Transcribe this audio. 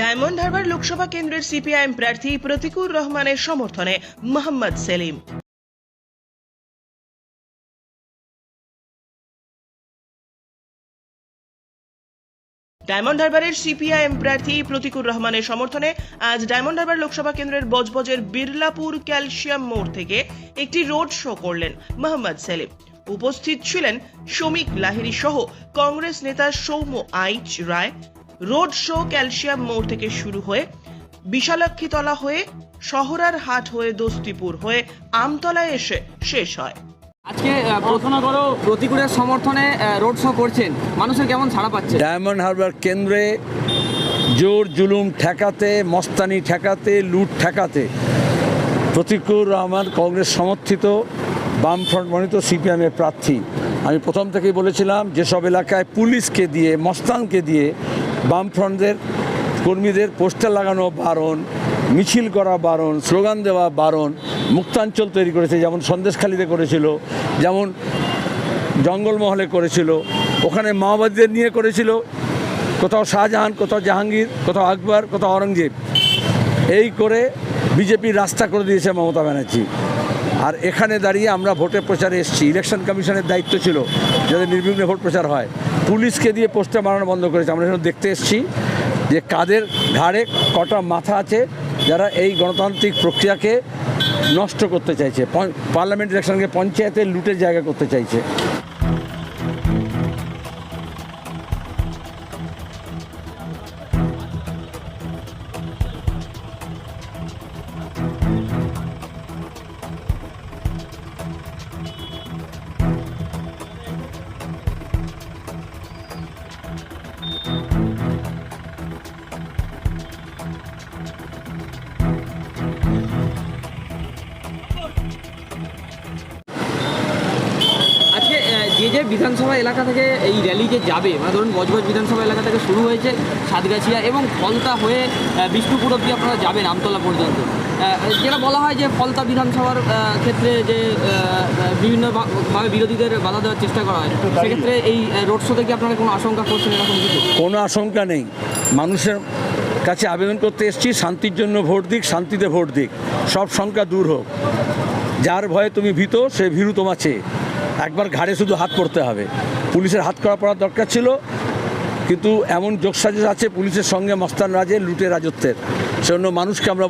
Diamond Harbour Lok Sabha কেন্দ্রের CPIM প্রার্থী প্রতিকুর রহমানের সমর্থনে মোহাম্মদ সেলিম। ডায়মন্ড হারবারের সিপিআইএম প্রার্থী প্রতিকুর রহমানের সমর্থনে আজ ডায়মন্ড হারবার লোকসভা কেন্দ্রের বজবজের বিরলাপুর ক্যালসিয়াম মোড় থেকে একটি রোড শো করলেন মোহাম্মদ সেলিম। উপস্থিত ছিলেন শ্রমিক লাহিড়ী সহ কংগ্রেস নেতা Soumya Aich Roy. Road show calcium মোড় থেকে শুরু হয়ে বিশালাক্ষীতলা হয়ে শহরার হাট হয়ে দস্তিপুর হয়ে আমতলায় এসে শেষ হয়। আজকে করো প্রতিকূলের সমর্থনে রোড শো করছেন। মানুষের কেমন ছাড়া পাচ্ছে? ডায়মন্ড হারবার কেন্দ্রে জোর জুলুম ঠেকাতে, মস্তানি ঠেকাতে, লুট ঠেকাতে প্রতিকুর রহমান কংগ্রেস সমর্থিত, বামফ্রন্ট মনোনীত সিপিএমের প্রার্থী। আমি প্রথম থেকেই বলেছিলাম, যেসব এলাকায় পুলিশকে দিয়ে, মস্তানকে দিয়ে বামফ্রন্টদের কর্মীদের পোস্টার লাগানো বারণ, মিছিল করা বারণ, স্লোগান দেওয়া বারণ মুক্তাঞ্চল তৈরি করেছে, যেমন সন্দেশখালিতে করেছিল, যেমন জঙ্গলমহলে করেছিল, ওখানে মাওবাদীদের নিয়ে করেছিল, কোথাও শাহজাহান, কোথাও জাহাঙ্গীর, কোথাও আকবর, কোথাও অরঙ্গজেব এই করে বিজেপির রাস্তা করে দিয়েছে মমতা ব্যানার্জি। আর এখানে দাঁড়িয়ে আমরা ভোটের প্রচারে এসেছি। ইলেকশন কমিশনের দায়িত্ব ছিল যাতে নির্বিঘ্নে ভোট প্রচার হয়। পুলিশকে দিয়ে পোস্টার মারানো বন্ধ করেছে। আমরা এখানে দেখতে এসেছি যে কাদের ঘাড়ে কটা মাথা আছে, যারা এই গণতান্ত্রিক প্রক্রিয়াকে নষ্ট করতে চাইছে। পার্লামেন্ট ইলেকশনকে পঞ্চায়েতের লুটের জায়গা করতে চাইছে। বিধানসভা এলাকা থেকে এই র্যালি যে যাবে? মানে ধরুন বজবজ বিধানসভা এলাকা থেকে শুরু হয়েছে সাতগাছিয়া এবং ফলতা হয়ে বিষ্ণুপুর অব্দি আপনারা যাবেন আমতলা পর্যন্ত। যেটা বলা হয় যে ফলতা বিধানসভার ক্ষেত্রে যে বিভিন্নভাবে বিরোধীদের বাধা দেওয়ার চেষ্টা করা হয় সেক্ষেত্রে এই রোড শো থেকে আপনারা কোনো আশঙ্কা করছেন এরকম কিছু? কোনো আশঙ্কা নেই। মানুষের কাছে আবেদন করতে এসেছি শান্তির জন্য ভোট দিক শান্তিতে ভোট দিক। সব শঙ্কা দূর হোক। যার ভয়ে তুমি ভীত সে ভীরু তোমার চেয়ে। একবার ঘাড়ে শুধু হাত পড়তে হবে। পুলিশের হাত করা পড়ার দরকার ছিল, কিন্তু এমন যোগসাজ আছে, পুলিশের সঙ্গে মস্তান রাজে লুটে রাজত্বের। সেজন্য মানুষকে আমরা